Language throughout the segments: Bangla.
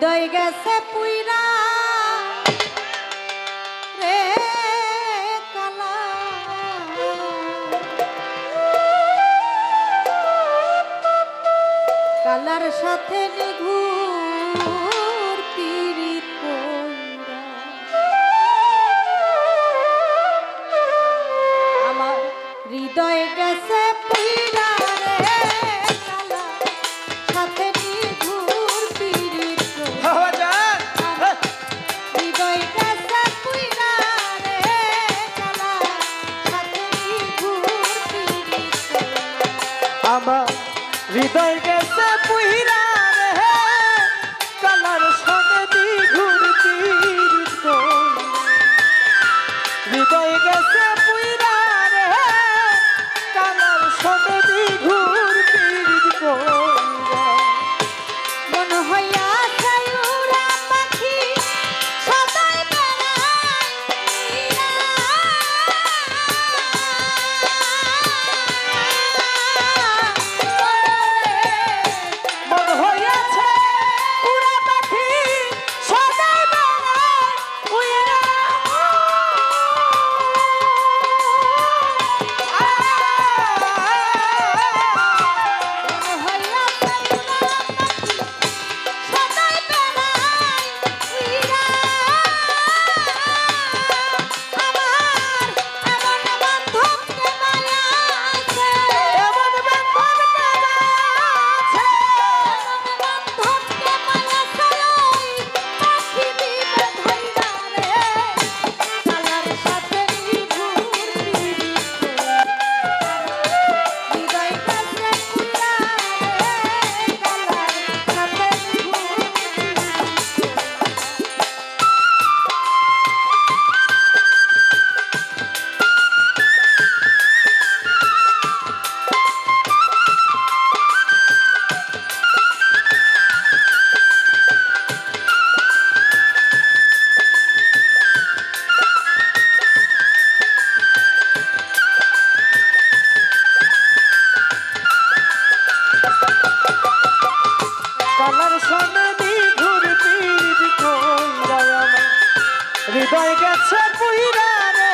হৃদয় গেছে পুইরা। রে কালা। কালার সাথে নিঘু হৃদয় গেছে পুইরা রে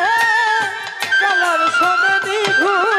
কালার সোনে নিঘুর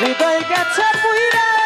হৃদয় গেছে পুইরা।